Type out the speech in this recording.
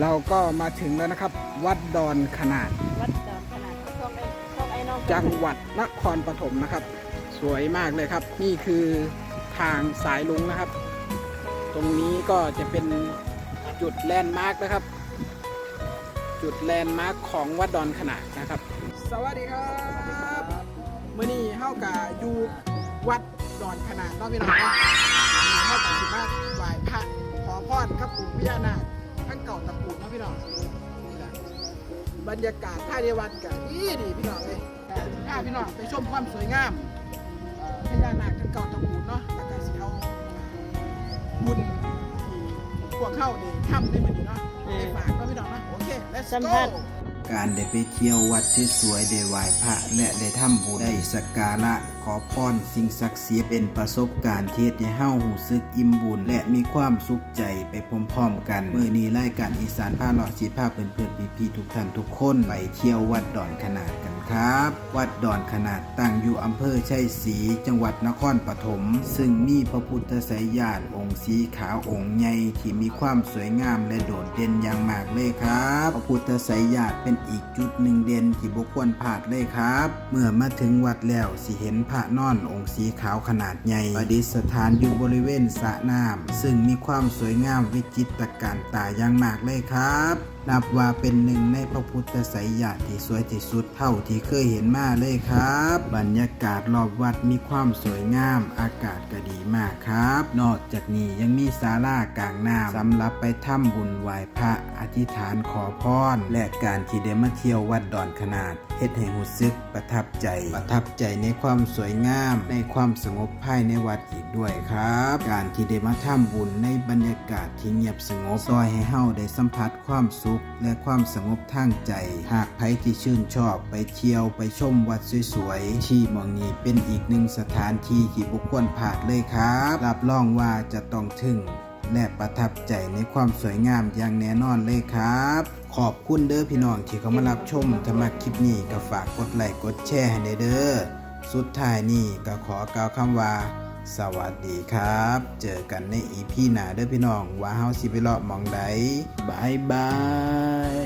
เราก็มาถึงแล้วนะครับ วัดดอนขนาด วัดดอนขนาดช่องไอ้ช่องไอ้น้องจังหวัดนครปฐมนะครับ สวยมากเลยครับ นี่คือทางสายลุงนะครับ ตรงนี้ก็จะเป็นจุดแลนด์มาร์กนะครับ จุดแลนด์มาร์กของวัดดอนขนาดนะครับ สวัสดีครับมื่อนี้เฮากะอยู่วัดดอนขนาดเนาะพี่น้องเนาะเฮากะสิมาไหว้พระขอพรครับปู่พญานาคทั้งเก่า ตระกูลเนาะพี่น้องนี่แหละบรรยากาศภายในวัดกะดีดีพี่น้องเลยแต่ถ้าพี่น้องไปชมความสวยงามเอ่อพญานาคทั้งเก่าตระกูลเนาะแล้วก็สิเอาบุญที่พวกเข้านี่ทำในมื้อนี้เนาะไปฝากเนาะพี่น้องเนาะโอเค let's สัม go ผัสการได้ไปเที่ยววัดที่สวยได้ไหว้พระและได้ทำบุญได้สักการะข อพรสิ่งศักดิ์สิทธิ์เป็นประสบการณ์ที่เฮ็ดให้เฮาหูซึกอิ่มบุญ และมีความสุขใจไปพร้อมๆกันเมื้อนี้รายการอีสานพาเลาะสิพาเพื่อนๆพี่ๆทุกท่านทุกคนไปเที่ยววัดดอนขนาดกันครับ วัดดอนขนาดตั้งอยู่อำเภอชัยศรีจังหวัดนครปฐมซึ่งมีพระพุทธไสยญาติองค์สีขาวองค์ใหญ่ที่มีความสวยงามและโดดเด่นอย่างมากเลยครับ พระพุทธไสยญาติเป็นอีกจุดหนึ่งเด่นที่บุควรพลาดเลยครับ เมื่อมาถึงวัดแล้วสิเห็นพระนอนองค์สีขาวขนาดใหญ่ประดิษฐานอยู่บริเวณสระน้ำซึ่งมีความสวยงามวิจิตรการตาอย่างมากเลยครับ นับว่าเป็นหนึ่งในพระพุทธไสยญาที่สวยที่สุดเท่าที่เคยเห็นมาเลยครับ บรรยากาศรอบวัดมีความสวยงามอากาศก็ดีมากครับ นอกจากนี้ยังมีศาลากลางน้ำสำหรับไปทำบุญไหว้พระอธิษฐานขอพรและการที่ได้มาเที่ยววัดดอนขนาดเฮ็ดให้หูซึกประทับใจประทับใจในความสวยงาม ในความสงบภายในวัดอีกด้วยครับ การที่ได้มาทำบุญในบรรยากาศที่เงียบสงบซอยให้เฮาได้สัมผัสความสุข และความสงบทางใจ หากใครที่ชื่นชอบไปเที่ยวไปชมวัดสวยๆที่มองนี้เป็นอีกหนึ่งสถานที่ที่บุคคลผ่านเลยครับ รับรองว่าจะต้องถึงและประทับใจในความสวยงามอย่างแน่นอนเลยครับ ขอบคุณเด้อพี่น้องที่เข้ามารับชมถ้ามาคลิปนี้ก็ฝากกดไลค์กดแชร์ให้เด้อ สุดท้ายนี่ก็ขอกล่าวคำว่า สวัสดีครับ เจอกันในอีพีหน้าเด้อพี่น้อง ว่าเฮาสิไปเลาะมองใดบายบาย